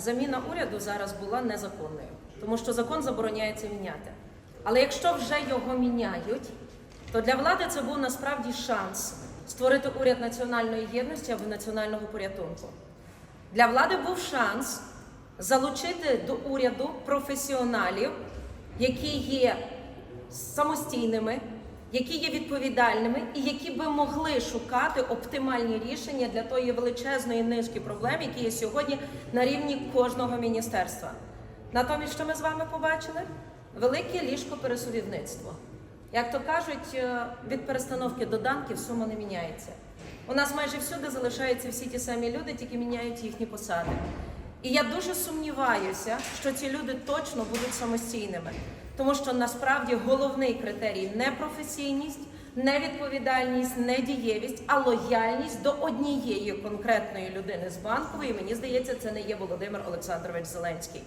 Заміна уряду зараз була незаконною, тому що закон забороняє це міняти. Але якщо вже його міняють, то для влади це був насправді шанс створити уряд національної єдності або національного порятунку. Для влади був шанс залучити до уряду професіоналів, які є самостійними, які є відповідальними і які би могли шукати оптимальні рішення для тої величезної низки проблем, які є сьогодні на рівні кожного міністерства. Натомість, що ми з вами побачили? Велике ліжко пересувівництво. Як то кажуть, е, від перестановки до данків сума не міняється. У нас майже всюди залишаються всі ті самі люди, тільки міняють їхні посади. І я дуже сумніваюся, що ці люди точно будуть самостійними, тому що насправді головний критерій не професійність, не відповідальність, не дієвість, а лояльність до однієї конкретної людини з банкової. Мені здається, це не є Володимир Олександрович Зеленський.